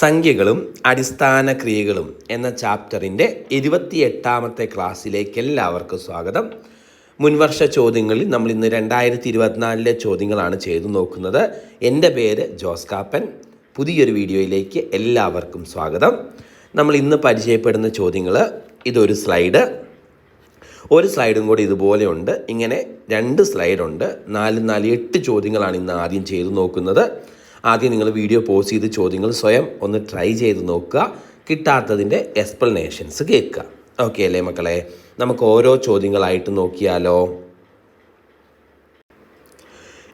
സംഖ്യകളും അടിസ്ഥാന ക്രിയകളും എന്ന ചാപ്റ്ററിന്റെ ഇരുപത്തിയെട്ടാമത്തെ ക്ലാസ്സിലേക്ക് എല്ലാവർക്കും സ്വാഗതം. മുൻവർഷ ചോദ്യങ്ങളിൽ നമ്മൾ ഇന്ന് രണ്ടായിരത്തി ഇരുപത്തിനാലിലെ ചോദ്യങ്ങളാണ് ചെയ്തു നോക്കുന്നത്. എന്റെ പേര് ജോസ് കാപ്പൻ. പുതിയൊരു വീഡിയോയിലേക്ക് എല്ലാവർക്കും സ്വാഗതം. നമ്മൾ ഇന്ന് പരിചയപ്പെടുന്ന ചോദ്യങ്ങൾ ഇതൊരു സ്ലൈഡ്. ഒരു സ്ലൈഡും കൂടി ഇതുപോലെയുണ്ട് ഇങ്ങനെ രണ്ട് സ്ലൈഡുണ്ട്. നാല് നാല് എട്ട് ചോദ്യങ്ങളാണ് ഇന്ന് ആദ്യം ചെയ്തു നോക്കുന്നത്. ആദ്യം നിങ്ങൾ വീഡിയോ പോസ് ചെയ്ത് ചോദ്യങ്ങൾ സ്വയം ഒന്ന് ട്രൈ ചെയ്ത് നോക്കുക. കിട്ടാത്തതിന്റെ എക്സ്പ്ലനേഷൻസ് കേൾക്കുക. ഓക്കെ അല്ലേ മക്കളെ? നമുക്ക് ഓരോ ചോദ്യങ്ങളായിട്ട് നോക്കിയാലോ?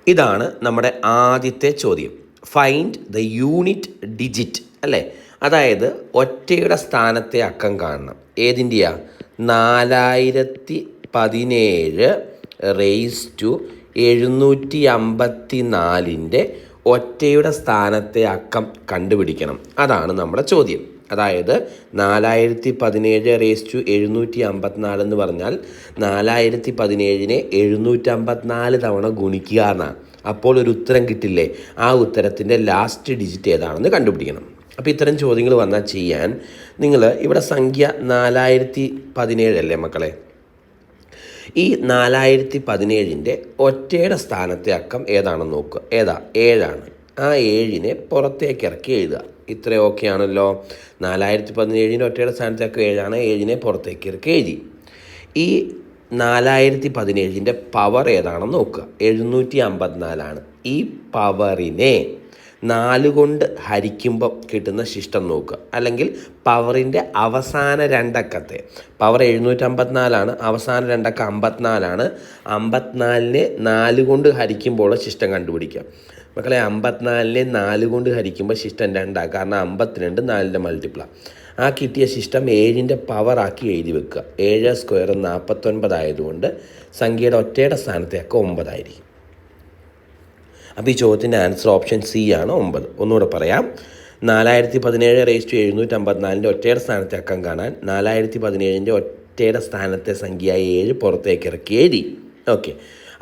ഇതാണ് നമ്മുടെ ആദ്യത്തെ ചോദ്യം. ഫൈൻഡ് ദ യൂണിറ്റ് ഡിജിറ്റ് അല്ലേ? അതായത് ഒറ്റയുടെ സ്ഥാനത്തെ അക്കം കാണണം. ഏതിന്റെയാ? നാലായിരത്തി പതിനേഴ് റേസ് ടു എഴുന്നൂറ്റി അമ്പത്തി നാലിന്റെ ഒറ്റയുടെ സ്ഥാനത്തെ അക്കം കണ്ടുപിടിക്കണം. അതാണ് നമ്മുടെ ചോദ്യം. അതായത് നാലായിരത്തി പതിനേഴ് റേസ് ടു എഴുന്നൂറ്റി അമ്പത്തിനാല് എന്ന് പറഞ്ഞാൽ നാലായിരത്തി പതിനേഴിനെ എഴുന്നൂറ്റി അമ്പത്തിനാല് തവണ ഗുണിക്കുക എന്നാണ്. അപ്പോൾ ഒരു ഉത്തരം കിട്ടില്ലേ? ആ ഉത്തരത്തിന്റെ ലാസ്റ്റ് ഡിജിറ്റ് ഏതാണെന്ന് കണ്ടുപിടിക്കണം. അപ്പോൾ ഇത്തരം ചോദ്യങ്ങൾ വന്നാൽ ചെയ്യാൻ നിങ്ങൾ ഇവിടെ സംഖ്യ നാലായിരത്തി പതിനേഴല്ലേ മക്കളെ? ഈ നാലായിരത്തി പതിനേഴിന്റെ ഒറ്റയുടെ സ്ഥാനത്തെ അക്കം ഏതാണെന്ന് നോക്കുക ഏതാ? ഏഴാണ്. ആ ഏഴിനെ പുറത്തേക്ക് ഇറക്കി എഴുതുക. ഇത്ര ഓക്കെ ആണല്ലോ. നാലായിരത്തി പതിനേഴിന്റെ ഒറ്റയുടെ സ്ഥാനത്തെ അക്കം ഏഴാണ്. ഏഴിനെ പുറത്തേക്ക് ഇറക്കി എഴുതി. ഈ നാലായിരത്തി പതിനേഴിന്റെ പവർ ഏതാണെന്ന് നോക്കുക എഴുന്നൂറ്റി അമ്പത്തിനാലാണ് ഈ പവറിനെ നാല് കൊണ്ട് ഹരിക്കുമ്പോൾ കിട്ടുന്ന ശിഷ്ടം നോക്കുക. അല്ലെങ്കിൽ പവറിന്റെ അവസാന രണ്ടക്കത്തെ. പവർ എഴുന്നൂറ്റമ്പത്തിനാലാണ് അവസാന രണ്ടക്ക അമ്പത്തിനാലാണ്. അമ്പത്തിനാലിനെ നാല് കൊണ്ട് ഹരിക്കുമ്പോൾ ശിഷ്ടം കണ്ടുപിടിക്കുക. മക്കളെ അമ്പത്തിനാലിനെ നാല് കൊണ്ട് ഹരിക്കുമ്പോൾ ശിഷ്ടം രണ്ടാണ് കാരണം അമ്പത്തിരണ്ട് നാലിന്റെ മൾട്ടിപ്ലാണ് ആ കിട്ടിയ ശിഷ്ടം ഏഴിന്റെ പവറാക്കി എഴുതി വെക്കുക. ഏഴ് സ്ക്വയർ നാൽപ്പത്തൊൻപതായതുകൊണ്ട് സംഖ്യയുടെ ഒറ്റയുടെ സ്ഥാനത്തേക്ക് ഒമ്പതായിരിക്കും അപ്പോൾ ഈ ചോദ്യത്തിന്റെ ആൻസർ ഓപ്ഷൻ സി ആണ് ഒമ്പത്. ഒന്നുകൂടെ പറയാം. നാലായിരത്തി പതിനേഴ് റേസ് ടു എഴുന്നൂറ്റി അമ്പത്തിനാലിന്റെ ഒറ്റയുടെ സ്ഥാനത്തെ അക്കം കാണാൻ നാലായിരത്തി പതിനേഴിന്റെ ഒറ്റയുടെ സ്ഥാനത്തെ സംഖ്യ ഏഴ് പുറത്തേക്ക് ഇറക്കി എഴുതി ഓക്കെ.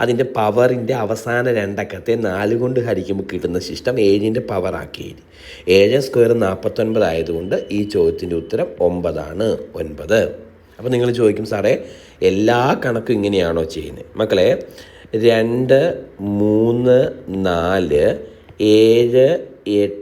അതിന്റെ പവറിന്റെ അവസാന രണ്ടക്കത്തെ നാല് കൊണ്ട് ഹരിക്കുമ്പോൾ കിട്ടുന്ന ശിഷ്ടം ഏഴിന്റെ പവറാക്കി എഴുതി ഏഴ് സ്ക്വയർ നാൽപ്പത്തൊൻപത് ആയതുകൊണ്ട് ഈ ചോദ്യത്തിന്റെ ഉത്തരം ഒമ്പതാണ് ഒൻപത്. അപ്പോൾ നിങ്ങൾ ചോദിക്കും സാറേ എല്ലാ കണക്കും ഇങ്ങനെയാണോ ചെയ്യുന്നത്? മക്കളെ രണ്ട് മൂന്ന് നാല് ഏഴ് എട്ട്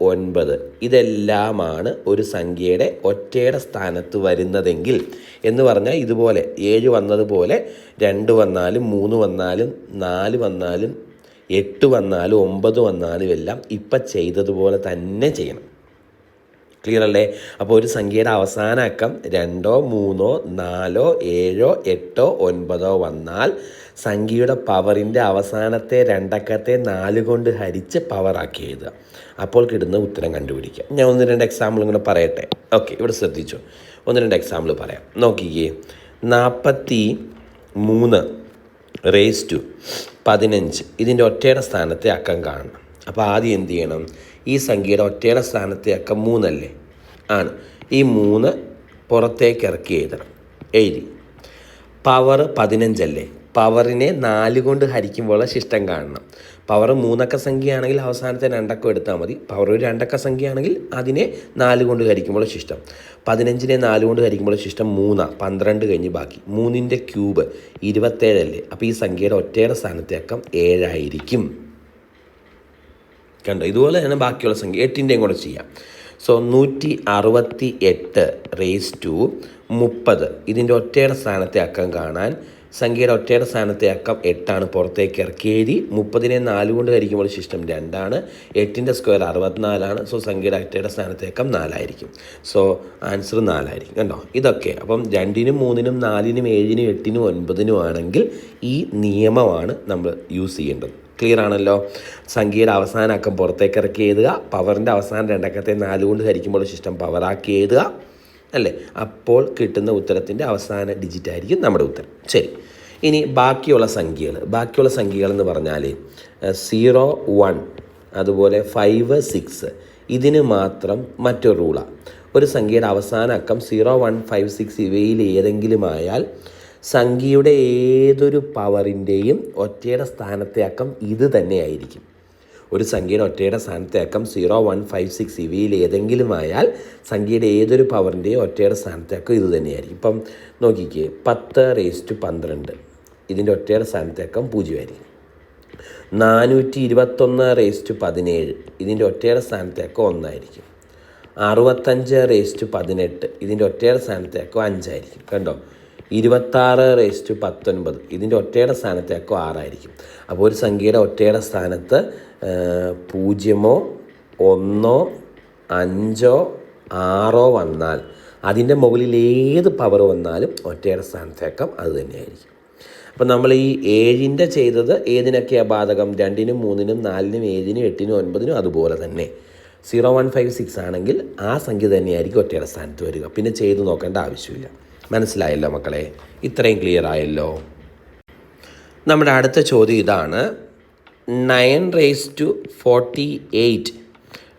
ഒൻപത്. ഇതെല്ലാമാണ് ഒരു സംഖ്യയുടെ ഒറ്റയുടെ സ്ഥാനത്ത് വരുന്നതെങ്കിൽ എന്ന് പറഞ്ഞാൽ ഇതുപോലെ ഏഴ് വന്നതുപോലെ രണ്ട് വന്നാലും മൂന്ന് വന്നാലും നാല് വന്നാലും എട്ട് വന്നാലും ഒമ്പത് വന്നാലും എല്ലാം ഇപ്പം ചെയ്തതുപോലെ തന്നെ ചെയ്യണം. ക്ലിയർ അല്ലേ? അപ്പോൾ ഒരു സംഖ്യയുടെ അവസാന അക്കം രണ്ടോ മൂന്നോ നാലോ ഏഴോ എട്ടോ ഒൻപതോ വന്നാൽ സംഖ്യയുടെ പവറിന്റെ അവസാനത്തെ രണ്ടക്കത്തെ നാല് കൊണ്ട് ഹരിച്ച് പവറാക്കി എഴുതുക അപ്പോൾ കിട്ടുന്ന ഉത്തരം കണ്ടുപിടിക്കുക ഞാൻ ഒന്ന് രണ്ട് എക്സാമ്പിൾ ഇങ്ങനെ പറയട്ടെ? ഓക്കെ ഇവിടെ ശ്രദ്ധിച്ചു. ഒന്ന് രണ്ട് എക്സാമ്പിൾ പറയാം. നോക്കിക്കേ. നാൽപ്പത്തി മൂന്ന് റേസ് ടു പതിനഞ്ച്. ഇതിന്റെ ഒറ്റയുടെ സ്ഥാനത്തെ അക്കം കാണണം. അപ്പോൾ ആദ്യം എന്ത് ചെയ്യണം? ഈ സംഖ്യയുടെ ഒറ്റയുടെ സ്ഥാനത്തെ അക്കം മൂന്നല്ലേ? ആണ്. ഈ മൂന്ന് പുറത്തേക്ക് ഇറക്കി എഴുതണം. എഴുതി. പവർ പതിനഞ്ചല്ലേ? പവറിനെ നാല് കൊണ്ട് ഹരിക്കുമ്പോഴുള്ള ശിഷ്ടം കാണണം. പവർ മൂന്നക്ക സംഖ്യയാണെങ്കിൽ അവസാനത്തെ രണ്ടക്കം എടുത്താൽ മതി. പവർ ഒരു രണ്ടക്ക സംഖ്യയാണെങ്കിൽ അതിനെ നാല് കൊണ്ട് ഹരിക്കുമ്പോൾ ശിഷ്ടം. പതിനഞ്ചിനെ നാല് കൊണ്ട് ഹരിക്കുമ്പോൾ ശിഷ്ടം മൂന്നാണ് പന്ത്രണ്ട് കഴിഞ്ഞ് ബാക്കി. മൂന്നിന്റെ ക്യൂബ് ഇരുപത്തേഴല്ലേ? അപ്പോൾ ഈ സംഖ്യയുടെ ഒറ്റയുടെ സ്ഥാനത്തെ അക്കം ഏഴായിരിക്കും. കണ്ടോ? ഇതുപോലെ തന്നെ ബാക്കിയുള്ള സംഖ്യ എട്ടിന്റെയും കൂടെ ചെയ്യാം. സോ നൂറ്റി അറുപത്തി എട്ട് റേസ് ടു മുപ്പത്. ഇതിന്റെ ഒറ്റയുടെ സ്ഥാനത്തെ അക്കം കാണാൻ സംഖ്യയുടെ ഒറ്റയുടെ സ്ഥാനത്തെ അക്കം എട്ടാണ്. പുറത്തേക്ക് ഇറക്കി എഴുതി മുപ്പതിനെ നാല് കൊണ്ട് ഹരിക്കുമ്പോൾ ശിഷ്ടം രണ്ടാണ്. എട്ടിന്റെ സ്ക്വയർ അറുപത്തിനാലാണ്. സോ സംഖ്യയുടെ ഒറ്റയുടെ സ്ഥാനത്തെ അക്കം നാലായിരിക്കും. So answer നാലായിരിക്കും. കണ്ടോ? ഇതൊക്കെ. അപ്പം രണ്ടിനും മൂന്നിനും നാലിനും ഏഴിനും എട്ടിനും ഒൻപതിനും ആണെങ്കിൽ ഈ നിയമമാണ് നമ്മൾ യൂസ് ചെയ്യേണ്ടത്. ക്ലിയർ ആണല്ലോ? സംഖ്യയുടെ അവസാന അക്കം പുറത്തേക്ക് ഇറക്കി എഴുതുക പവറിന്റെ അവസാന രണ്ടക്കത്തെ നാല് കൊണ്ട് ഹരിക്കുമ്പോൾ ശിഷ്ടം പവറാക്കി എഴുതുക അല്ലേ? അപ്പോൾ കിട്ടുന്ന ഉത്തരത്തിന്റെ അവസാന ഡിജിറ്റ് ആയിരിക്കും നമ്മുടെ ഉത്തരം. ശരി. ഇനി ബാക്കിയുള്ള സംഖ്യകൾ ബാക്കിയുള്ള സംഖ്യകൾ എന്ന് പറഞ്ഞാൽ സീറോ വൺ അതുപോലെ ഫൈവ് സിക്സ് ഇതിന് മാത്രം മറ്റൊരു റൂളാണ് ഒരു സംഖ്യയുടെ അവസാന അക്കം സീറോ വൺ ഫൈവ് സിക്സ് ഇവയിൽ ഏതെങ്കിലും ആയാൽ സംഖ്യയുടെ ഏതൊരു പവറിന്റെയും ഒറ്റയുടെ സ്ഥാനത്തെ അക്കം ഇത് തന്നെയായിരിക്കും ഒരു സംഖ്യയുടെ ഒറ്റയുടെ സ്ഥാനത്തെ അക്കം സീറോ വൺ ഫൈവ് സിക്സ് ഇവയിൽ ഏതെങ്കിലും ആയാൽ സംഖ്യയുടെ ഏതൊരു പവറിന്റെയും ഒറ്റയുടെ സ്ഥാനത്തെ അക്കം ഇത് തന്നെയായിരിക്കും. ഇപ്പം നോക്കിക്കേ പത്ത് റേസ് ടു പന്ത്രണ്ട്. ഇതിന്റെ ഒറ്റയുടെ സ്ഥാനത്തെ അക്കം പൂജ്യമായിരിക്കും. നാനൂറ്റി ഇരുപത്തൊന്ന് റേസ് ടു പതിനേഴ് ഇതിന്റെ ഒറ്റയുടെ സ്ഥാനത്തെ അക്കം ഒന്നായിരിക്കും. അറുപത്തഞ്ച് റേസ് ടു പതിനെട്ട് ഇതിന്റെ ഒറ്റയുടെ സ്ഥാനത്തെ അക്കം അഞ്ചായിരിക്കും. കണ്ടോ? ഇരുപത്താറ് റേസ് ടു പത്തൊൻപത്. ഇതിന്റെ ഒറ്റയുടെ സ്ഥാനത്തെ അക്കം ആറായിരിക്കും. അപ്പോൾ ഒരു സംഖ്യയുടെ ഒറ്റയുടെ സ്ഥാനത്ത് പൂജ്യമോ ഒന്നോ അഞ്ചോ ആറോ വന്നാൽ അതിന്റെ മുകളിൽ ഏത് പവർ വന്നാലും ഒറ്റയുടെ സ്ഥാനത്തേക്കം അത് തന്നെയായിരിക്കും. അപ്പം നമ്മൾ ഈ ഏഴിന്റെ ചെയ്തത് ഏതിനൊക്കെയാണ് ബാധകം? രണ്ടിനും മൂന്നിനും നാലിനും ഏഴിനും എട്ടിനും ഒൻപതിനും അതുപോലെ തന്നെ. സീറോ വൺ ഫൈവ് സിക്സ് ആണെങ്കിൽ ആ സംഖ്യ തന്നെയായിരിക്കും ഒറ്റയുടെ സ്ഥാനത്ത് വരിക. പിന്നെ ചെയ്ത് നോക്കേണ്ട ആവശ്യമില്ല. മനസ്സിലായല്ലോ മക്കളെ? ഇത്രയും ക്ലിയർ ആയല്ലോ. നമ്മുടെ അടുത്ത ചോദ്യം ഇതാണ്. Nine raise to forty eight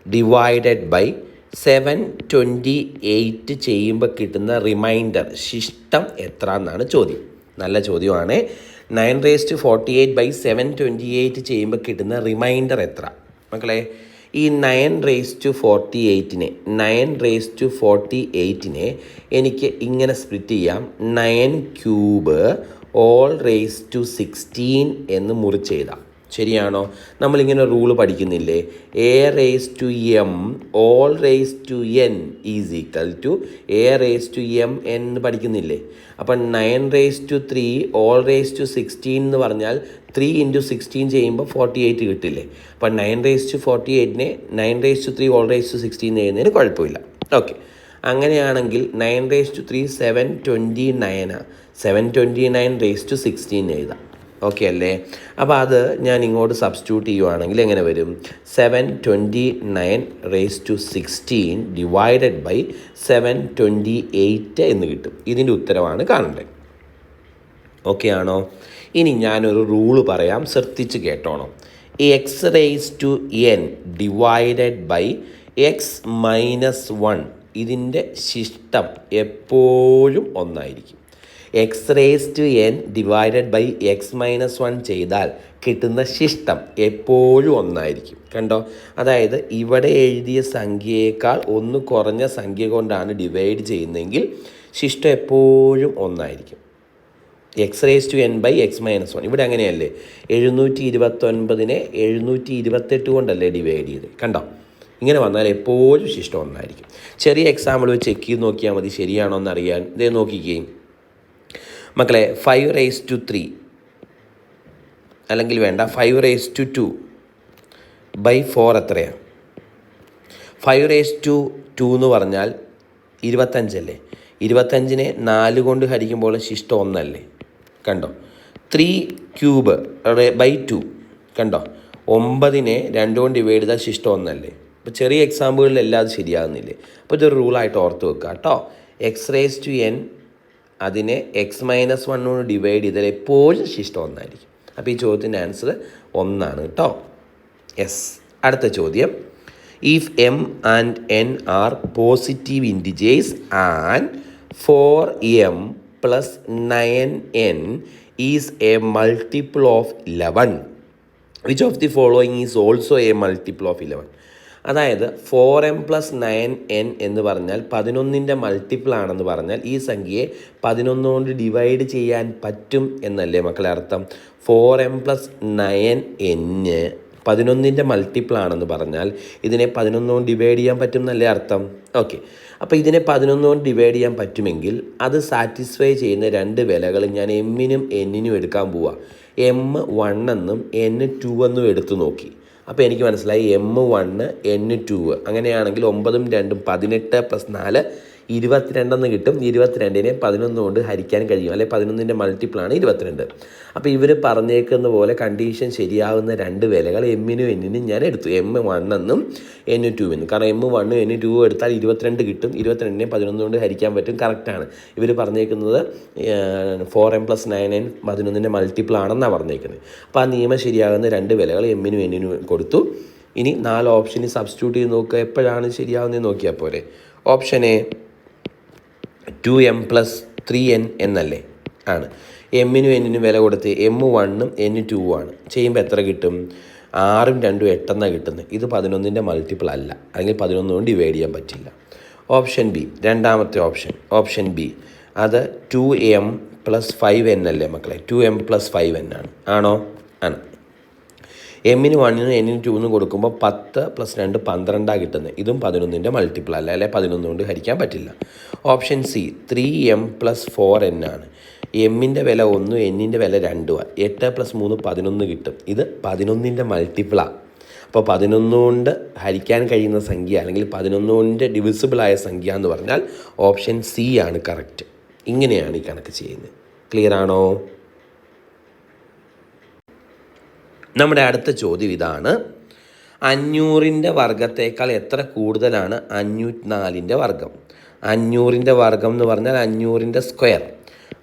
divided by seven twenty eight ചെയ്യുമ്പോൾ കിട്ടുന്ന റിമൈൻഡർ ശിഷ്ടം എത്ര എന്നാണ് ചോദ്യം. നല്ല ചോദ്യമാണ്. Nine raise to forty eight by seven twenty eight ചെയ്യുമ്പോൾ കിട്ടുന്ന റിമൈൻഡർ എത്ര? മക്കളെ ഈ നയൻ റേസ് ടു ഫോർട്ടി എയ്റ്റിനെ നയൻ റേസ് ടു ഫോർട്ടി എയ്റ്റിനെ എനിക്ക് ഇങ്ങനെ സ്പ്ലിറ്റ് ചെയ്യാം. Nine cube all raise to sixteen എന്ന് മുറിച്ചെഴുതാം ശരിയാണോ നമ്മളിങ്ങനെ rule പഠിക്കുന്നില്ലേ A raise to M all raise to N is equal to A raise to M എന്ന് പഠിക്കുന്നില്ലേ അപ്പം nine raise to three all raise to sixteen എന്ന് പറഞ്ഞാൽ ത്രീ ഇന്റു സിക്സ്റ്റീൻ ചെയ്യുമ്പോൾ ഫോർട്ടി എയ്റ്റ് കിട്ടില്ലേ അപ്പം nine raise to forty എയ്റ്റിനെ nine raise to three all raise to sixteen ചെയ്യുന്നതിന് കുഴപ്പമില്ല ഓക്കെ അങ്ങനെയാണെങ്കിൽ nine raise to three seven twenty നയനാണ് seven twenty nine raise to sixteen എഴുതാം okay അല്ലേ? അപ്പോൾ അത് ഞാൻ ഇങ്ങോട്ട് സബ്സ്റ്റിറ്റ്യൂട്ട് ചെയ്യുവാണെങ്കിൽ എങ്ങനെ വരും? Seven twenty nine raise to sixteen divided by seven twenty eight എന്ന് കിട്ടും. ഇതിന്റെ ഉത്തരവാണ് കാണേണ്ടത് ഓക്കെ ആണോ? ഇനി ഞാനൊരു റൂൾ പറയാം. ശ്രദ്ധിച്ച് കേട്ടോണം. X raise to N divided by X minus one ഇതിന്റെ ശിഷ്ടം എപ്പോഴും ഒന്നായിരിക്കും. X raise to N divided by X minus one ചെയ്താൽ കിട്ടുന്ന ശിഷ്ടം എപ്പോഴും ഒന്നായിരിക്കും. കണ്ടോ? അതായത് ഇവിടെ എഴുതിയ സംഖ്യയേക്കാൾ ഒന്ന് കുറഞ്ഞ സംഖ്യ കൊണ്ടാണ് ഡിവൈഡ് ചെയ്യുന്നതെങ്കിൽ ശിഷ്ടം എപ്പോഴും ഒന്നായിരിക്കും. X raise to N by X minus one ഇവിടെ അങ്ങനെയല്ലേ? എഴുന്നൂറ്റി ഇരുപത്തൊൻപതിനെ എഴുന്നൂറ്റി ഇരുപത്തെട്ട് കൊണ്ടല്ലേ ഡിവൈഡ് ചെയ്ത് കണ്ടോ? ഇങ്ങനെ വന്നാൽ എപ്പോഴും ശിഷ്ടം ഒന്നായിരിക്കും. ചെറിയ എക്സാമ്പിൾ വെച്ച് ചെക്ക് ചെയ്ത് നോക്കിയാൽ മതി. ശരിയാണോ എന്നറിയാൻ ഇതേ നോക്കിക്കുകയും മക്കളെ ഫൈവ് റേസ് ടു ത്രീ അല്ലെങ്കിൽ വേണ്ട five raise to two by four എത്രയാണ് ഫൈവ് റേസ് ടു ടു എന്ന് പറഞ്ഞാൽ ഇരുപത്തഞ്ചല്ലേ ഇരുപത്തഞ്ചിനെ നാല് കൊണ്ട് ഹരിക്കുമ്പോൾ ശിഷ്ടം ഒന്നല്ലേ? കണ്ടോ? ത്രീ ക്യൂബ് ബൈ ടു കണ്ടോ? ഒമ്പതിനെ രണ്ട് കൊണ്ട് ഡിവൈഡ് ചെയ്താൽ ശിഷ്ടം ഒന്നല്ലേ? അപ്പോൾ ചെറിയ എക്സാമ്പിളിൽ അത് ശരിയാകുന്നില്ലേ? അപ്പോൾ ഇതൊരു റൂളായിട്ട് ഓർത്ത് വെക്കുക കേട്ടോ എക്സ് റേസ് ടു എൻ അതിനെ എക്സ് മൈനസ് വണ്ണോട് ഡിവൈഡ് ചെയ്താൽ എപ്പോഴും ശിഷ്ടം ഒന്നായിരിക്കും. അപ്പോൾ ഈ ചോദ്യത്തിന്റെ ആൻസർ ഒന്നാണ് കേട്ടോ യെസ് അടുത്ത ചോദ്യം. If M and N are positive integers and four M plus nine N is a multiple of eleven which of the following is also a multiple of eleven അതായത് four M plus nine N എന്ന് പറഞ്ഞാൽ പതിനൊന്നിന്റെ multiple ആണെന്ന് പറഞ്ഞാൽ ഈ സംഖ്യയെ പതിനൊന്ന് കൊണ്ട് divide ചെയ്യാൻ പറ്റും എന്നല്ലേ മക്കളെ അർത്ഥം? ഫോർ എം പ്ലസ് നയൻ എന്ന് പതിനൊന്നിന്റെ മൾട്ടിപ്പിൾ ആണെന്ന് പറഞ്ഞാൽ ഇതിനെ പതിനൊന്ന് കൊണ്ട് ഡിവൈഡ് ചെയ്യാൻ പറ്റും എന്നല്ലേ അർത്ഥം? ഓക്കെ അപ്പോൾ ഇതിനെ പതിനൊന്ന് കൊണ്ട് ഡിവൈഡ് ചെയ്യാൻ പറ്റുമെങ്കിൽ അത് സാറ്റിസ്ഫൈ ചെയ്യുന്ന രണ്ട് വിലകൾ ഞാൻ എമ്മിനും എന്നിനും എടുക്കാൻ പോവാം. എം വൺ എന്നും എൻ ടു എന്നും എടുത്തു നോക്കി. അപ്പോൾ എനിക്ക് മനസ്സിലായി എം വണ്ണ് എൻ ടു അങ്ങനെയാണെങ്കിൽ ഒമ്പതും രണ്ടും പതിനെട്ട് പ്ലസ് നാല് ഇരുപത്തിരണ്ടെന്ന് കിട്ടും. ഇരുപത്തിരണ്ടിനെ പതിനൊന്ന് കൊണ്ട് ഹരിക്കാൻ കഴിയും. അല്ലെ പതിനൊന്നിന്റെ മൾട്ടിപ്പിളാണ് ഇരുപത്തിരണ്ട്. അപ്പോൾ ഇവർ പറഞ്ഞേക്കുന്ന പോലെ കണ്ടീഷൻ ശരിയാവുന്ന രണ്ട് വിലകൾ എമ്മിനും എന്നിനും ഞാൻ എടുത്തു. എം വൺ എന്നും എൻ ടു എന്നും. കാരണം എം വണ്ണും എൻ ടു എടുത്താൽ ഇരുപത്തിരണ്ട് കിട്ടും. ഇരുപത്തിരണ്ടിനെ പതിനൊന്ന് കൊണ്ട് ഹരിക്കാൻ പറ്റും. കറക്റ്റാണ് ഇവർ പറഞ്ഞേക്കുന്നത് four M plus nine N പതിനൊന്നിന്റെ multiple ആണെന്നാണ് പറഞ്ഞേക്കുന്നത്. അപ്പോൾ ആ നിയമം ശരിയാകുന്ന രണ്ട് വിലകൾ എമ്മിനും എന്നിനും കൊടുത്തു. ഇനി നാല് ഓപ്ഷനിൽ സബ്സ്റ്റിറ്റ്യൂട്ട് ചെയ്ത് നോക്കുക. എപ്പോഴാണ് ശരിയാവുന്നത് നോക്കിയാൽ പോരെ. Option A two M plus three N എന്നല്ലേ? ആണ്. എമ്മിനും എന്നിനും വില കൊടുത്ത് എം വണ്ണും എൻ ടു ആണ്. ചെയ്യുമ്പോൾ എത്ര കിട്ടും? ആറും രണ്ടും എട്ടെന്നാണ് കിട്ടുന്നത് ഇത് പതിനൊന്നിന്റെ മൾട്ടിപ്പിൾ അല്ല. അല്ലെങ്കിൽ പതിനൊന്ന് കൊണ്ട് ഡിവൈഡ് ചെയ്യാൻ പറ്റില്ല. ഓപ്ഷൻ ബി രണ്ടാമത്തെ ഓപ്ഷൻ ഓപ്ഷൻ ബി അത് two M plus five N അല്ലേ മക്കളെ? Two M plus five N ആണ്. ആണോ? ആണ്. എമ്മിന് വണ്ണിനും എന്നിന് ടൂന്ന് കൊടുക്കുമ്പോൾ പത്ത് പ്ലസ് രണ്ട് പന്ത്രണ്ടാണ് കിട്ടുന്നത്. ഇതും പതിനൊന്നിന്റെ മൾട്ടിപ്പിൾ അല്ല? അല്ലെ പതിനൊന്ന് കൊണ്ട് ഹരിക്കാൻ പറ്റില്ല. Option C three M plus four N ആണ്. എമ്മിന്റെ വില ഒന്നും എന്നിന്റെ വില രണ്ടുമാണ് എട്ട് പ്ലസ് മൂന്ന് പതിനൊന്ന് കിട്ടും. ഇത് പതിനൊന്നിന്റെ മൾട്ടിപ്പിളാണ് അപ്പോൾ പതിനൊന്ന് കൊണ്ട് ഹരിക്കാൻ കഴിയുന്ന സംഖ്യ അല്ലെങ്കിൽ പതിനൊന്ന് കൊണ്ട് ഡിവിസിബിളായ സംഖ്യ എന്ന് പറഞ്ഞാൽ ഓപ്ഷൻ സി ആണ് കറക്റ്റ് ഇങ്ങനെയാണ് ഈ കണക്ക് ചെയ്യുന്നത്. ക്ലിയർ ആണോ? നമ്മുടെ അടുത്ത ചോദ്യം ഇതാണ്. അഞ്ഞൂറിന്റെ വർഗത്തേക്കാൾ എത്ര കൂടുതലാണ് അഞ്ഞൂറ്റി നാലിന്റെ വർഗം അഞ്ഞൂറിന്റെ വർഗം എന്ന് പറഞ്ഞാൽ അഞ്ഞൂറിന്റെ സ്ക്വയർ.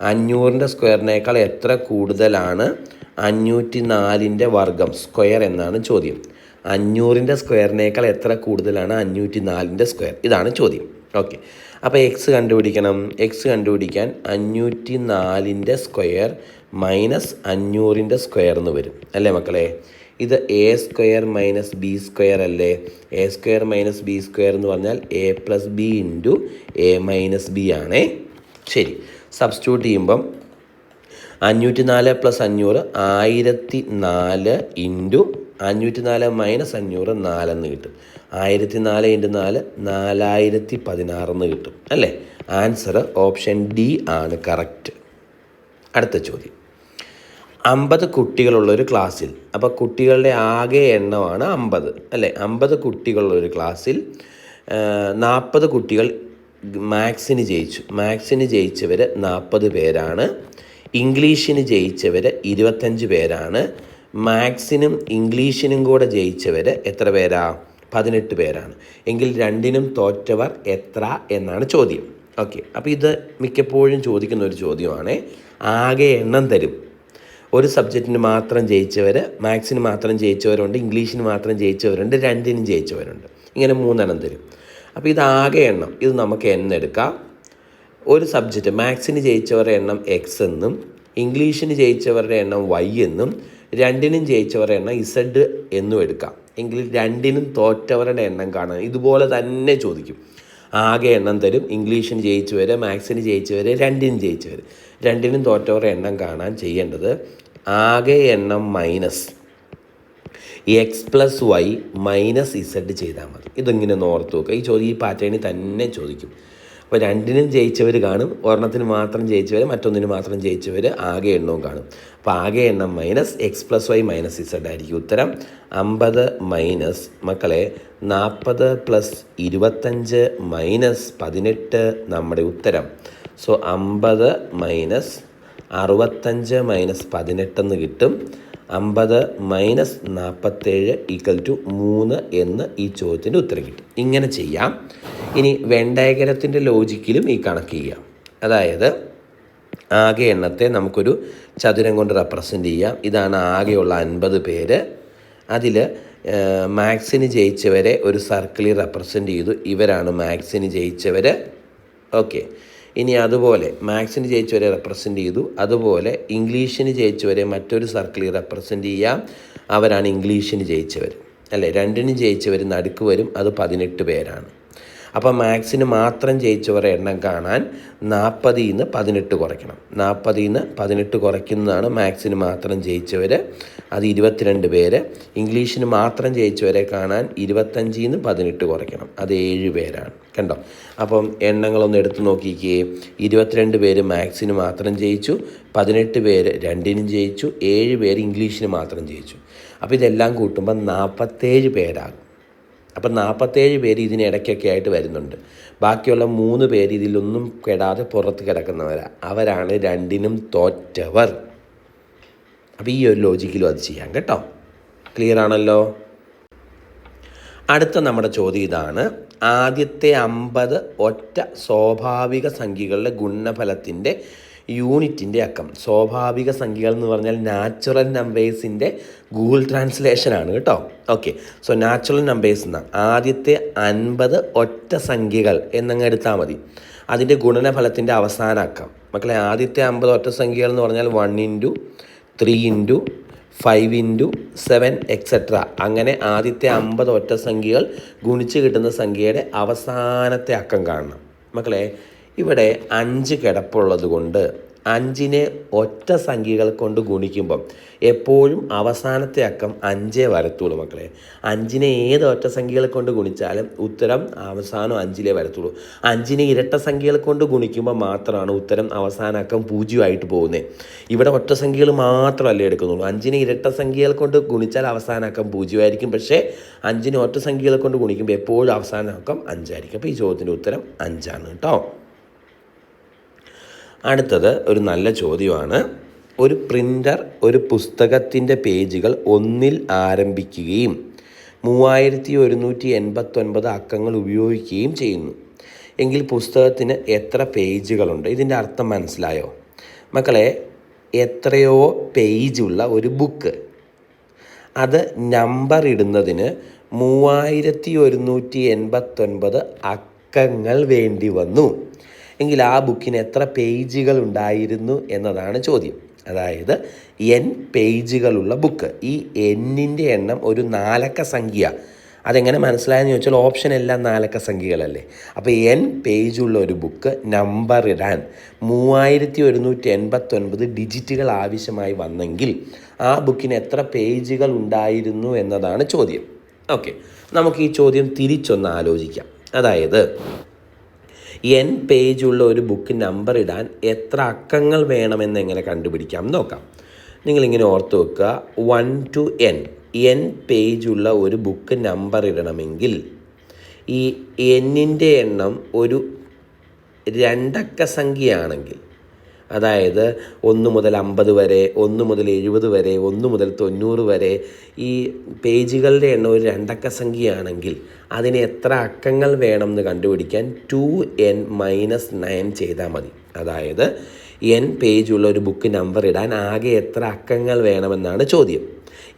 അഞ്ഞൂറിന്റെ സ്ക്വയറിനേക്കാൾ എത്ര കൂടുതലാണ് അഞ്ഞൂറ്റി നാലിന്റെ വർഗം സ്ക്വയർ എന്നാണ് ചോദ്യം. അഞ്ഞൂറിന്റെ സ്ക്വയറിനേക്കാൾ എത്ര കൂടുതലാണ് അഞ്ഞൂറ്റി നാലിന്റെ സ്ക്വയർ? ഇതാണ് ചോദ്യം. ഓക്കെ. അപ്പോൾ എക്സ് കണ്ടുപിടിക്കണം. എക്സ് കണ്ടുപിടിക്കാൻ അഞ്ഞൂറ്റി നാലിന്റെ സ്ക്വയർ മൈനസ് അഞ്ഞൂറിന്റെ സ്ക്വയർ എന്ന് വരും. അല്ലേ മക്കളെ? ഇത് A square minus B square അല്ലേ? A square minus B square എന്ന് പറഞ്ഞാൽ A plus B into A minus B ആണേ. ശരി. സബ്സ്റ്റിറ്റ്യൂട്ട് ചെയ്യുമ്പം അഞ്ഞൂറ്റി നാല് പ്ലസ് അഞ്ഞൂറ് ആയിരത്തി നാല് ഇന്റു അഞ്ഞൂറ്റി നാല് മൈനസ് അഞ്ഞൂറ് നാലെന്ന് കിട്ടും. ആയിരത്തി നാല് ഇന്റു നാല് നാലായിരത്തി പതിനാറെന്ന് കിട്ടും അല്ലേ? ആൻസർ ഓപ്ഷൻ ഡി ആണ് കറക്റ്റ്. അടുത്ത ചോദ്യം. അമ്പത് കുട്ടികളുള്ളൊരു ക്ലാസ്സിൽ അപ്പോൾ കുട്ടികളുടെ ആകെ എണ്ണമാണ് അമ്പത് അല്ലേ? അമ്പത് കുട്ടികളുള്ളൊരു ക്ലാസ്സിൽ നാൽപ്പത് കുട്ടികൾ മാത്സിന് ജയിച്ചു. മാത്സിന് ജയിച്ചവർ നാൽപ്പത് പേരാണ്. ഇംഗ്ലീഷിന് ജയിച്ചവർ ഇരുപത്തഞ്ച് പേരാണ്. മാത്സിനും ഇംഗ്ലീഷിനും കൂടെ ജയിച്ചവർ എത്ര പേരാ? പതിനെട്ട് പേരാണ്. എങ്കിൽ രണ്ടിനും തോറ്റവർ എത്ര എന്നാണ് ചോദ്യം. ഓക്കെ അപ്പോൾ ഇത് മിക്കപ്പോഴും ചോദിക്കുന്ന ഒരു ചോദ്യമാണ്. ആകെ എണ്ണം തരും. ഒരു സബ്ജക്റ്റിന് മാത്രം ജയിച്ചവർ മാത്സിന് മാത്രം ജയിച്ചവരുണ്ട് ഇംഗ്ലീഷിന് മാത്രം ജയിച്ചവരുണ്ട് രണ്ടിനും ജയിച്ചവരുണ്ട്. ഇങ്ങനെ മൂന്നെണ്ണം തരും. അപ്പോൾ ഇത് ആകെ എണ്ണം. ഇത് നമുക്ക് എണ്ണം എടുക്കാം. ഒരു സബ്ജക്റ്റ് മാത്സിന് ജയിച്ചവരുടെ എണ്ണം എക്സ് എന്നും ഇംഗ്ലീഷിന് ജയിച്ചവരുടെ എണ്ണം വൈ എന്നും രണ്ടിനും ജയിച്ചവരുടെ എണ്ണം ഇസഡ് എന്നും എടുക്കാം. എങ്കിൽ രണ്ടിനും തോറ്റവരുടെ എണ്ണം കാണാൻ ഇതുപോലെ തന്നെ ചോദിക്കും. ആകെ എണ്ണം തരും. ഇംഗ്ലീഷിന് ജയിച്ചവർ മാത്സിന് ജയിച്ചവർ രണ്ടിനും ജയിച്ചവർ രണ്ടിനും തോറ്റവരുടെ എണ്ണം കാണാൻ ചെയ്യേണ്ടത് ആകെ എണ്ണം minus X plus Y minus Z ചെയ്താൽ മതി. ഇതിങ്ങനെ ഓർത്ത് നോക്കുക. ഈ ചോദ്യം ഈ പാറ്റേണിൽ തന്നെ ചോദിക്കും. അപ്പോൾ രണ്ടിനും ജയിച്ചവർ കാണും ഒരെണ്ണത്തിന് മാത്രം ജയിച്ചവർ മറ്റൊന്നിന് മാത്രം ജയിച്ചവർ ആകെ എണ്ണവും കാണും. അപ്പോൾ ആകെ എണ്ണം minus X plus Y minus Z ആയിരിക്കും ഉത്തരം. അമ്പത് മൈനസ് മക്കളെ നാൽപ്പത് പ്ലസ് ഇരുപത്തഞ്ച് മൈനസ് പതിനെട്ട് നമ്മുടെ ഉത്തരം. സോ അമ്പത് മൈനസ് അറുപത്തഞ്ച് മൈനസ് പതിനെട്ടെന്ന് കിട്ടും. അമ്പത് മൈനസ് നാൽപ്പത്തേഴ് ഈക്വൽ ടു മൂന്ന് എന്ന് ഈ ചോദ്യത്തിന്റെ ഉത്തരം കിട്ടും. ഇങ്ങനെ ചെയ്യാം. ഇനി വെണ്ടയകരത്തിന്റെ ലോജിക്കിലും ഈ കണക്ക് ചെയ്യാം. അതായത് ആകെ എണ്ണത്തെ നമുക്കൊരു ചതുരം കൊണ്ട് റെപ്രസെന്റ് ചെയ്യാം. ഇതാണ് ആകെയുള്ള അൻപത് പേര്. അതിൽ മാത്സിന് ജയിച്ചവരെ ഒരു സർക്കിളിൽ റെപ്രസെന്റ് ചെയ്തു. ഇവരാണ് മാത്സിന് ജയിച്ചവർ ഓക്കെ. ഇനി അതുപോലെ മാത്സിന് ജയിച്ചവരെ റെപ്രസെന്റ് ചെയ്തു. അതുപോലെ ഇംഗ്ലീഷിന് ജയിച്ചവരെ മറ്റൊരു സർക്കിളിൽ റെപ്രസെന്റ് ചെയ്യാം. അവരാണ് ഇംഗ്ലീഷിന് ജയിച്ചവർ അല്ലേ? രണ്ടിനും ജയിച്ചവർ നടുക്ക് വരും. അത് പതിനെട്ട് പേരാണ്. അപ്പോൾ മാത്സിന് മാത്രം ജയിച്ചവരുടെ എണ്ണം കാണാൻ നാൽപ്പതിൽ നിന്ന് പതിനെട്ട് കുറയ്ക്കണം. നാൽപ്പതിൽ നിന്ന് പതിനെട്ട് കുറയ്ക്കുന്നതാണ് മാത്സിന് മാത്രം ജയിച്ചവർ അത് ഇരുപത്തിരണ്ട് പേര്. ഇംഗ്ലീഷിന് മാത്രം ജയിച്ചവരെ കാണാൻ ഇരുപത്തഞ്ചിൽ നിന്ന് പതിനെട്ട് കുറയ്ക്കണം. അത് ഏഴ് പേരാണ്. കണ്ടോ? അപ്പം എണ്ണങ്ങളൊന്ന് എടുത്തു നോക്കിക്കേ. ഇരുപത്തിരണ്ട് പേര് മാത്സിന് മാത്രം ജയിച്ചു. പതിനെട്ട് പേര് രണ്ടിനും ജയിച്ചു. ഏഴ് പേര് ഇംഗ്ലീഷിന് മാത്രം ജയിച്ചു. അപ്പോൾ ഇതെല്ലാം കൂട്ടുമ്പോൾ നാൽപ്പത്തേഴ് പേരാകും. അപ്പം നാൽപ്പത്തേഴ് പേര് ഇതിനിടയ്ക്കൊക്കെ ആയിട്ട് വരുന്നുണ്ട്. ബാക്കിയുള്ള മൂന്ന് പേര് ഇതിലൊന്നും കെടാതെ പുറത്ത് കിടക്കുന്നവരാണ് അവരാണ് രണ്ടിനും തോറ്റവർ. അപ്പോൾ ഈ ഒരു ലോജിക്കിലും അത് ചെയ്യാം കേട്ടോ. ക്ലിയർ ആണല്ലോ? അടുത്ത നമ്മുടെ ചോദ്യം ഇതാണ്. ആദ്യത്തെ അമ്പത് ഒറ്റ സ്വാഭാവിക സംഖ്യകളുടെ ഗുണഫലത്തിന്റെ യൂണിറ്റിന്റെ അക്കം. സ്വാഭാവിക സംഖ്യകൾ എന്ന് പറഞ്ഞാൽ നാച്ചുറൽ നമ്പേഴ്സിന്റെ ഗൂഗിൾ ട്രാൻസ്ലേഷനാണ് കേട്ടോ. ഓക്കെ സോ നാച്ചുറൽ നമ്പേഴ്സ് എന്ന ആദ്യത്തെ അൻപത് ഒറ്റ സംഖ്യകൾ എന്നങ്ങ് എടുത്താൽ മതി. അതിന്റെ ഗുണനഫലത്തിന്റെ അവസാന അക്കം. മക്കളെ ആദ്യത്തെ അമ്പത് ഒറ്റ സംഖ്യകൾ എന്ന് പറഞ്ഞാൽ one into three into five into seven etcetera അങ്ങനെ ആദ്യത്തെ അമ്പത് ഒറ്റ സംഖ്യകൾ ഗുണിച്ച് കിട്ടുന്ന സംഖ്യയുടെ അവസാനത്തെ അക്കം കാണണം. മക്കളെ ഇവിടെ അഞ്ച് കിടപ്പുള്ളത് കൊണ്ട് അഞ്ചിനെ ഒറ്റ സംഖ്യകൾ കൊണ്ട് ഗുണിക്കുമ്പം എപ്പോഴും അവസാനത്തെ അക്കം അഞ്ചേ വരത്തുള്ളൂ മക്കളെ. അഞ്ചിനെ ഏത് ഒറ്റ സംഖ്യകൾ കൊണ്ട് ഗുണിച്ചാലും ഉത്തരം അവസാനം അഞ്ചിലേ വരത്തുള്ളൂ. അഞ്ചിനെ ഇരട്ട സംഖ്യകൾ കൊണ്ട് ഗുണിക്കുമ്പോൾ മാത്രമാണ് ഉത്തരം അവസാന അക്കം പൂജ്യമായിട്ട് പോകുന്നത്. ഇവിടെ ഒറ്റ സംഖ്യകൾ മാത്രമല്ലേ എടുക്കുന്നുള്ളൂ. അഞ്ചിനെ ഇരട്ട സംഖ്യകൾ കൊണ്ട് ഗുണിച്ചാൽ അവസാന അക്കം പൂജ്യമായിരിക്കും. പക്ഷേ അഞ്ചിനെ ഒറ്റ സംഖ്യകൾ കൊണ്ട് ഗുണിക്കുമ്പോൾ എപ്പോഴും അവസാന അക്കം അഞ്ചായിരിക്കും. അപ്പോൾ ഈ ചോദ്യത്തിന്റെ ഉത്തരം അഞ്ചാണ് കേട്ടോ. അടുത്തത് ഒരു നല്ല ചോദ്യമാണ്. ഒരു പ്രിന്റർ ഒരു പുസ്തകത്തിന്റെ പേജുകൾ ഒന്നിൽ ആരംഭിക്കുകയും മൂവായിരത്തി ഒരുന്നൂറ്റി എൺപത്തൊൻപത് അക്കങ്ങൾ ഉപയോഗിക്കുകയും ചെയ്യുന്നു. എങ്കിൽ പുസ്തകത്തിന് എത്ര പേജുകളുണ്ട്? ഇതിന്റെ അർത്ഥം മനസ്സിലായോ? മക്കളെ എത്രയോ പേജുള്ള ഒരു ബുക്ക്. അത് നമ്പർ ഇടുന്നതിന് മൂവായിരത്തി ഒരുന്നൂറ്റി എൺപത്തൊൻപത് അക്കങ്ങൾ വേണ്ടി വന്നു. എങ്കിൽ ആ ബുക്കിന് എത്ര പേജുകൾ ഉണ്ടായിരുന്നു എന്നതാണ് ചോദ്യം. അതായത് എൻ പേജുകളുള്ള ബുക്ക്. ഈ എന്നിന്റെ എണ്ണം ഒരു നാലക്ക സംഖ്യ. അതെങ്ങനെ മനസ്സിലായെന്ന് ചോദിച്ചാൽ ഓപ്ഷൻ എല്ലാം നാലക്ക സംഖ്യകളല്ലേ. അപ്പോൾ എൻ പേജുള്ള ഒരു ബുക്ക് നമ്പർ ഇടാൻ മൂവായിരത്തി ഒരുന്നൂറ്റി എൺപത്തൊൻപത് ഡിജിറ്റുകൾ ആവശ്യമായി വന്നെങ്കിൽ ആ ബുക്കിന് എത്ര പേജുകൾ ഉണ്ടായിരുന്നു എന്നതാണ് ചോദ്യം. ഓക്കെ. നമുക്ക് ഈ ചോദ്യം തിരിച്ചൊന്ന് ആലോചിക്കാം. അതായത് എൻ പേജുള്ള ഒരു ബുക്ക് നമ്പർ ഇടാൻ എത്ര അക്കങ്ങൾ വേണമെന്ന് എങ്ങനെ കണ്ടുപിടിക്കാം നോക്കാം. നിങ്ങളിങ്ങനെ ഓർത്ത് വെക്കുക. One two N. എൻ പേജുള്ള ഒരു ബുക്ക് നമ്പർ ഇടണമെങ്കിൽ ഈ എന്നിന്റെ എണ്ണം ഒരു രണ്ടക്ക സംഖ്യയാണെങ്കിൽ അതായത് ഒന്ന് മുതൽ അമ്പത് വരെ ഒന്ന് മുതൽ എഴുപത് വരെ ഒന്ന് മുതൽ തൊണ്ണൂറ് വരെ ഈ പേജുകളുടെ എണ്ണം ഒരു രണ്ടക്ക സംഖ്യയാണെങ്കിൽ അതിന് എത്ര അക്കങ്ങൾ വേണം എന്ന് കണ്ടുപിടിക്കാൻ ടു എൻ മൈനസ് നയൻ ചെയ്താൽ മതി. അതായത് എൻ പേജുള്ള ഒരു ബുക്ക് നമ്പർ ഇടാൻ ആകെ എത്ര അക്കങ്ങൾ വേണമെന്നാണ് ചോദ്യം.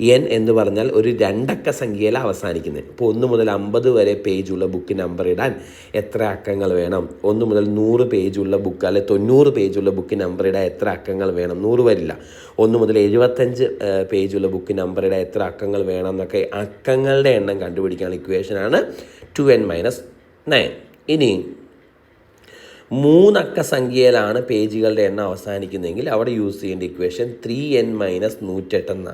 എൻ എന്ന് പറഞ്ഞാൽ ഒരു രണ്ടക്ക സംഖ്യയിൽ അവസാനിക്കുന്നത് ഇപ്പോൾ ഒന്ന് മുതൽ അമ്പത് വരെ പേജുള്ള ബുക്ക് നമ്പർ ഇടാൻ എത്ര അക്കങ്ങൾ വേണം? ഒന്ന് മുതൽ നൂറ് പേജുള്ള ബുക്ക് അല്ലെ തൊണ്ണൂറ് പേജുള്ള ബുക്ക് നമ്പർ ഇടാൻ എത്ര അക്കങ്ങൾ വേണം? നൂറ് വരില്ല. ഒന്ന് മുതൽ എഴുപത്തഞ്ച് പേജ് പേജുള്ള ബുക്ക് നമ്പർ ഇടാൻ എത്ര അക്കങ്ങൾ വേണം എന്നൊക്കെ അക്കങ്ങളുടെ എണ്ണം കണ്ടുപിടിക്കാനുള്ള ഇക്വേഷനാണ് ടു എൻ മൈനസ് നയൻ ഇനി മൂന്നക്ക സംഖ്യയിലാണ് പേജുകളുടെ എണ്ണം അവസാനിക്കുന്നതെങ്കിൽ അവിടെ യൂസ് ചെയ്യേണ്ട ഇക്വേഷൻ ത്രീ എൻ മൈനസ് നൂറ്റെട്ടെന്ന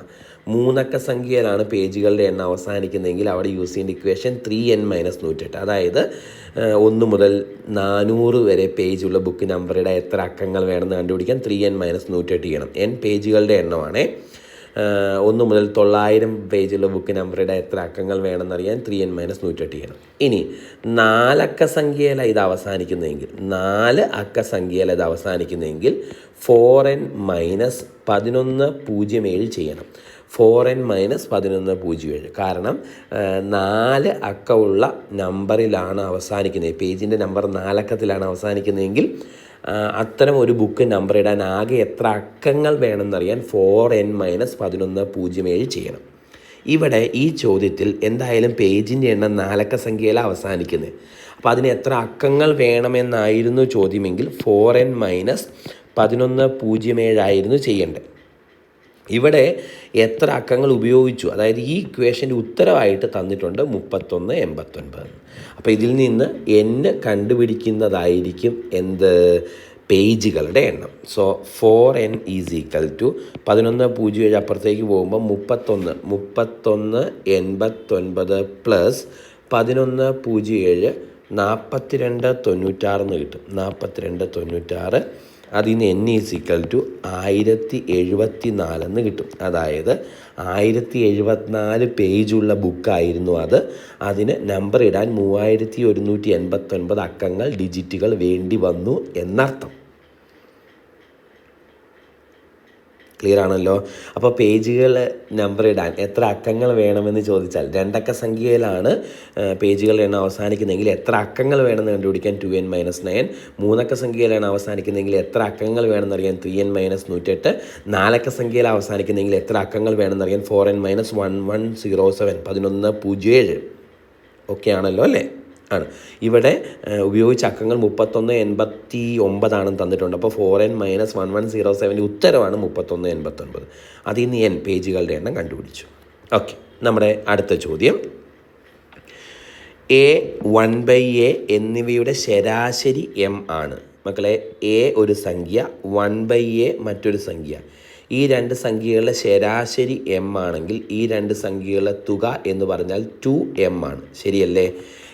മൂന്നക്ക സംഖ്യയിലാണ് പേജുകളുടെ എണ്ണം അവസാനിക്കുന്നതെങ്കിൽ അവിടെ യൂസ് ചെയ്യേണ്ട ഇക്വേഷൻ ത്രീ എൻ മൈനസ് നൂറ്റെട്ട് അതായത് ഒന്ന് മുതൽ നാനൂറ് വരെ പേജുള്ള ബുക്ക് നമ്പറുടെ എത്ര അക്കങ്ങൾ വേണമെന്ന് കണ്ടുപിടിക്കാൻ ത്രീ എൻ മൈനസ് നൂറ്റെട്ട് ചെയ്യണം. എൻ പേജുകളുടെ എണ്ണമാണ്. ഒന്ന് മുതൽ തൊള്ളായിരം പേജുള്ള ബുക്ക് നമ്പറുടെ എത്ര അക്കങ്ങൾ വേണമെന്നറിയാൻ ത്രീ എൻ മൈനസ് നൂറ്റെട്ട് ചെയ്യണം. ഇനി നാലക്ക സംഖ്യയിലാണ് ഇത് അവസാനിക്കുന്നതെങ്കിൽ നാല് അക്ക സംഖ്യയിൽ ഇത് അവസാനിക്കുന്നതെങ്കിൽ ഫോർ എൻ മൈനസ് പതിനൊന്ന് പൂജ്യം ഏഴ് ചെയ്യണം. ഫോർ എൻ മൈനസ് പതിനൊന്ന് പൂജ്യം ഏഴ്. കാരണം നാല് അക്കമുള്ള നമ്പറിലാണ് അവസാനിക്കുന്നത്. പേജിന്റെ നമ്പർ നാലക്കത്തിലാണ് അവസാനിക്കുന്നതെങ്കിൽ അത്തരം ഒരു ബുക്ക് നമ്പർ ഇടാൻ ആകെ എത്ര അക്കങ്ങൾ വേണമെന്നറിയാൻ ഫോർ എൻ മൈനസ് പതിനൊന്ന് പൂജ്യം ഏഴ് ചെയ്യണം. ഇവിടെ ഈ ചോദ്യത്തിൽ എന്തായാലും പേജിന്റെ എണ്ണം നാലക്ക സംഖ്യയിലാണ് അവസാനിക്കുന്നത്. അപ്പോൾ അതിന് എത്ര അക്കങ്ങൾ വേണമെന്നായിരുന്നു ചോദ്യമെങ്കിൽ ഫോർ എൻ മൈനസ് പതിനൊന്ന് പൂജ്യം ഏഴായിരുന്നു ചെയ്യേണ്ടത്. ഇവിടെ എത്ര അക്കങ്ങൾ ഉപയോഗിച്ചു? അതായത് ഈ ഇക്വേഷന്റെ ഉത്തരവായിട്ട് തന്നിട്ടുണ്ട് മുപ്പത്തൊന്ന് എൺപത്തൊൻപത്. അപ്പോൾ ഇതിൽ നിന്ന് എന്ന് കണ്ടുപിടിക്കുന്നതായിരിക്കും എന്ത്? പേജുകളുടെ എണ്ണം. So four N is equal to പതിനൊന്ന് പൂജ്യം ഏഴ് അപ്പുറത്തേക്ക് പോകുമ്പോൾ മുപ്പത്തൊന്ന് മുപ്പത്തൊന്ന് എൺപത്തൊൻപത് പ്ലസ് പതിനൊന്ന് പൂജ്യം ഏഴ് നാൽപ്പത്തിരണ്ട് തൊണ്ണൂറ്റാറെന്ന് കിട്ടും. നാൽപ്പത്തിരണ്ട് തൊണ്ണൂറ്റാറ് അതിൽ നിന്ന് എൻ ഈസ് ഈക്വൽ ടു ആയിരത്തി എഴുപത്തി നാലെന്ന് കിട്ടും. അതായത് ആയിരത്തി എഴുപത്തിനാല് പേജുള്ള ബുക്കായിരുന്നു അത്. അതിന് നമ്പർ ഇടാൻ മൂവായിരത്തി ഒരുന്നൂറ്റി എൺപത്തൊൻപത് അക്കങ്ങൾ ഡിജിറ്റുകൾ വേണ്ടി വന്നു എന്നർത്ഥം. ക്ലിയർ ആണല്ലോ. അപ്പോൾ പേജുകൾ നമ്പർ ഇടാൻ എത്ര അക്കങ്ങൾ വേണമെന്ന് ചോദിച്ചാൽ രണ്ടക്ക സംഖ്യയിലാണ് പേജുകളുടെ എണ്ണം അവസാനിക്കുന്നതെങ്കിൽ എത്ര അക്കങ്ങൾ വേണമെന്ന് കണ്ടുപിടിക്കാൻ ടു എൻ മൈനസ് നയൻ മൂന്നക്ക സംഖ്യയിലാണ് അവസാനിക്കുന്നതെങ്കിൽ എത്ര അക്കങ്ങൾ വേണമെന്നറിയാൻ ത്രീ എൻ മൈനസ് നൂറ്റെട്ട് നാലക്ക സംഖ്യയിൽ അവസാനിക്കുന്നെങ്കിൽ എത്ര അക്കങ്ങൾ വേണമെന്നറിയാൻ four N minus one one zero seven പതിനൊന്ന് പൂജ്യം ഏഴ്. ഓക്കെ ആണല്ലോ അല്ലേ? ആണ്. ഇവിടെ ഉപയോഗിച്ച അക്കങ്ങൾ മുപ്പത്തൊന്ന് എൺപത്തി ഒമ്പതാണെന്ന് തന്നിട്ടുണ്ട്. അപ്പോൾ four N minus one one zero സെവന്റെ ഉത്തരവാണ് മുപ്പത്തൊന്ന് എൺപത്തൊൻപത് അതിൽ നിന്ന് എൻ പേജുകളുടെ എണ്ണം കണ്ടുപിടിച്ചു. ഓക്കെ നമ്മുടെ അടുത്ത ചോദ്യം. എ വൺ ബൈ എ എന്നിവയുടെ ശരാശരി എം ആണ്. മക്കളെ എ ഒരു സംഖ്യ വൺ ബൈ എ മറ്റൊരു സംഖ്യ. ഈ രണ്ട് സംഖ്യകളുടെ ശരാശരി എം ആണെങ്കിൽ ഈ രണ്ട് സംഖ്യകളുടെ തുക എന്ന് പറഞ്ഞാൽ ടു എം ആണ്. ശരിയല്ലേ?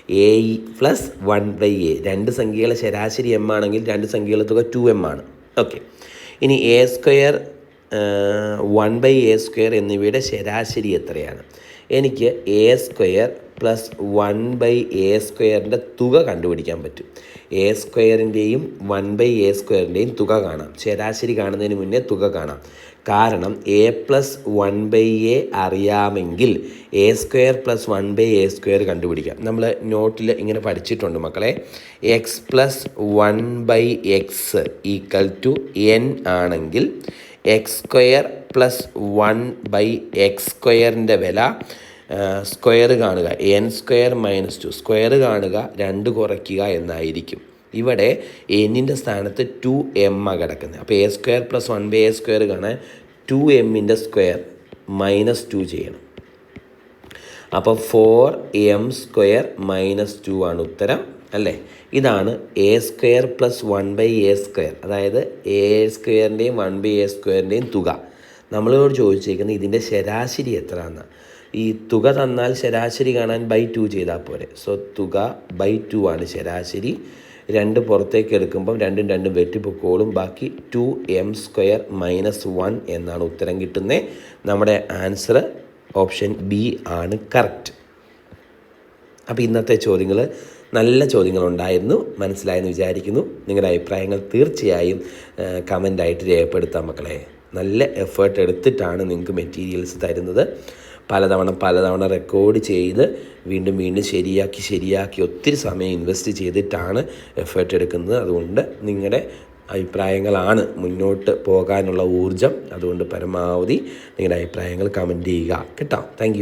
എ ഇ പ്ലസ് വൺ ബൈ എ രണ്ട് സംഖ്യകളെ ശരാശരി എം ആണെങ്കിൽ രണ്ട് സംഖ്യകളുടെ തുക ടു എം ആണ്. ഓക്കെ ഇനി A square one by A square എന്നിവയുടെ ശരാശരി എത്രയാണ്? എനിക്ക് A square plus one by A സ്ക്വയറിന്റെ തുക കണ്ടുപിടിക്കാൻ പറ്റും. എ സ്ക്വയറിന്റെയും വൺ ബൈ എ സ്ക്വയറിന്റെയും തുക കാണാം. ശരാശരി കാണുന്നതിന് മുന്നേ തുക കാണാം. കാരണം A plus one by A അറിയാമെങ്കിൽ A square plus one by A square കണ്ടുപിടിക്കാം. നമ്മൾ നോട്ടിൽ ഇങ്ങനെ പഠിച്ചിട്ടുണ്ട് മക്കളെ. X plus one by X equal to N ആണെങ്കിൽ X square plus one by X സ്ക്വയറിന്റെ വില സ്ക്വയർ കാണുക. N square minus two square കാണുക. രണ്ട് കുറയ്ക്കുക എന്നായിരിക്കും. ഇവിടെ എന്നിന്റെ സ്ഥാനത്ത് ടു എം ആ കിടക്കുന്നത് അപ്പോൾ A square plus one by A square കാണാൻ ടു എമ്മിന്റെ സ്ക്വയർ മൈനസ് ടു ചെയ്യണം. അപ്പോൾ four M square minus two ആണ് ഉത്തരം അല്ലേ? ഇതാണ് A square plus one by A square അതായത് എ സ്ക്വയറിന്റെയും വൺ ബൈ എ സ്ക്വയറിന്റെയും തുക. നമ്മളോട് ചോദിച്ചേക്കുന്നത് ഇതിന്റെ ശരാശരി എത്ര എന്നാണ് ഈ തുക തന്നാൽ ശരാശരി കാണാൻ ബൈ ടു ചെയ്താൽ പോരെ. സോ തുക ബൈ ടു ആണ് ശരാശരി. രണ്ട് പുറത്തേക്ക് എടുക്കുമ്പം രണ്ടും രണ്ടും വെറ്റിപ്പൊക്കോളും ബാക്കി two M square minus one എന്നാണ് ഉത്തരം കിട്ടുന്നത് നമ്മുടെ ആൻസർ ഓപ്ഷൻ ബി ആണ് കറക്റ്റ് അപ്പോൾ ഇന്നത്തെ ചോദ്യങ്ങൾ നല്ല ചോദ്യങ്ങളുണ്ടായിരുന്നു. മനസ്സിലായെന്ന് വിചാരിക്കുന്നു. നിങ്ങളുടെ അഭിപ്രായങ്ങൾ തീർച്ചയായും കമന്റായിട്ട് രേഖപ്പെടുത്താം മക്കളെ. നല്ല എഫേർട്ട് എടുത്തിട്ടാണ് നിങ്ങൾക്ക് മെറ്റീരിയൽസ് തരുന്നത്. പലതവണ പലതവണ റെക്കോർഡ് ചെയ്ത് വീണ്ടും വീണ്ടും ശരിയാക്കി ശരിയാക്കി ഒത്തിരി സമയം ഇൻവെസ്റ്റ് ചെയ്തിട്ടാണ് എഫേർട്ട് എടുക്കുന്നത്. അതുകൊണ്ട് നിങ്ങളുടെ അഭിപ്രായങ്ങളാണ് മുന്നോട്ട് പോകാനുള്ള ഊർജം അതുകൊണ്ട് പരമാവധി നിങ്ങളുടെ അഭിപ്രായങ്ങൾ കമന്റ് ചെയ്യുക. കേട്ടോ. താങ്ക്